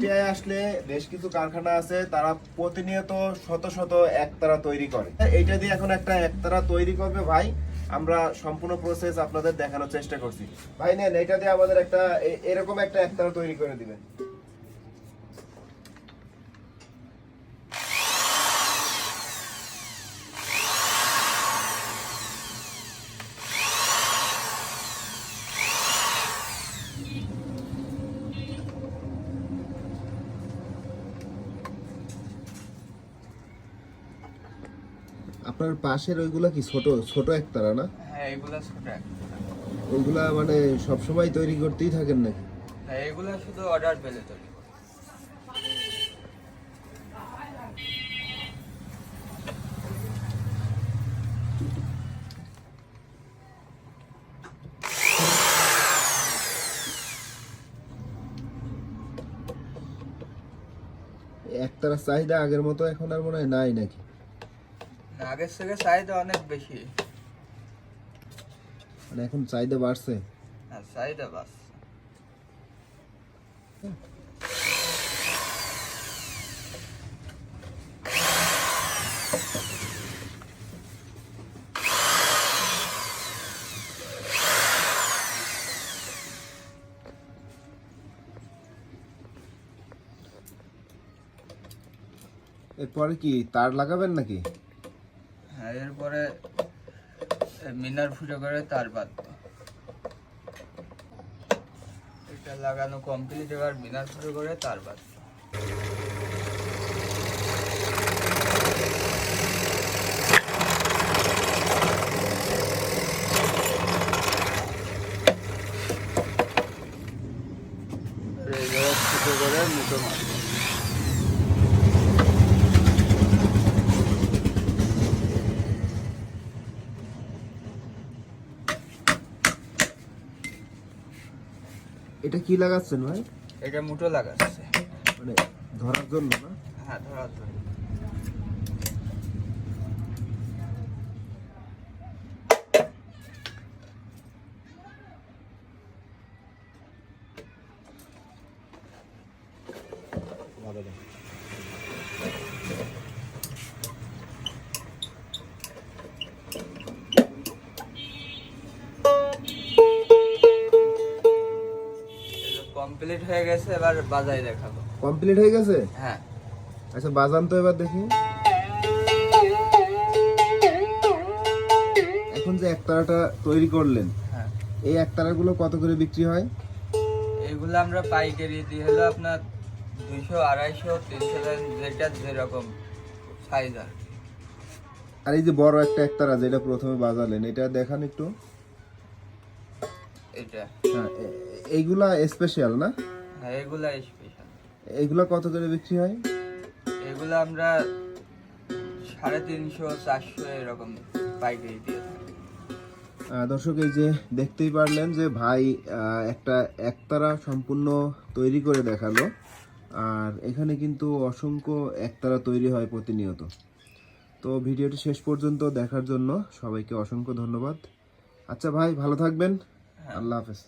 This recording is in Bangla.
কুষ্টিয়ায় আসলে বেশ কিছু কারখানা আছে, তারা প্রতিনিয়ত শত শত একতারা তৈরি করে। এটা দিয়ে এখন একটা একতারা তৈরি করবে ভাই। আমরা সম্পূর্ণ প্রসেস আপনাদের দেখানোর চেষ্টা করছি। ভাই নেন এটা দিয়ে আমাদের একটা এরকম একটা একতারা তৈরি করে দিবেন। আপনার পাশের ওইগুলা কি? ছোট ছোট একতারা না? হ্যাঁ এগুলা ছোট। ওইগুলা মানে সবসময় তৈরি করতেই থাকেন নাকি? হ্যাঁ এগুলা শুধু অর্ডার পেলে তৈরি একতারা চাহিদা আগের মতো এখন আর মনে হয় নাই নাকি? আগের থেকে চাহিদা অনেক বেশি। মানে এখন চাহিদা বাড়ছে। হ্যাঁ চাহিদা বাস এরপরে কি তার লাগাবেন নাকি? হ্যাঁ এরপরে মিনার ফুটো করে তার বাদ। এটা লাগানো কমপ্লিট এবার মিনার ফুটো করে তার বাদ। করে মুখে মারবে এটা কি লাগাচ্ছেন ভাই? এটা মুটো লাগাচ্ছে। মানে ধরার জন্য না? হ্যাঁ ধরার জন্য। কমপ্লিট হয়ে গেছে এবার বাজাই দেখাবো। কমপ্লিট হয়ে গেছে? হ্যাঁ। আচ্ছা বাজান তো এবার দেখি। এখন যে একতারাটা তৈরি করলেন হ্যাঁ। এই একতারাগুলো কত করে বিক্রি হয়? এগুলো আমরা পাইকারি দিয়ে হলো আপনার দুইশো আড়াইশো তিনশো যেটা যেরকম সাইজ আর আর এই যে বড় একটা একতারা যেটা প্রথমে বাজালেন এটা দেখান একটু। এটা। হ্যাঁ এইগুলা স্পেশাল না? হ্যাঁ এগুলা স্পেশাল এইগুলা কত করে বিক্রি হয়? এগুলো আমরা সাড়ে তিনশো চারশো এরকম পাইকারি দিয়ে থাকি। দর্শক এই যে দেখতেই পারলেন যে ভাই একটা একতারা সম্পূর্ণ তৈরি করে দেখাল। আর এখানে কিন্তু অসংখ্য একতারা তৈরি হয় প্রতিনিয়ত। তো ভিডিওটি শেষ পর্যন্ত দেখার জন্য সবাইকে অসংখ্য ধন্যবাদ। আচ্ছা ভাই ভালো থাকবেন। আল্লাহ হাফেজ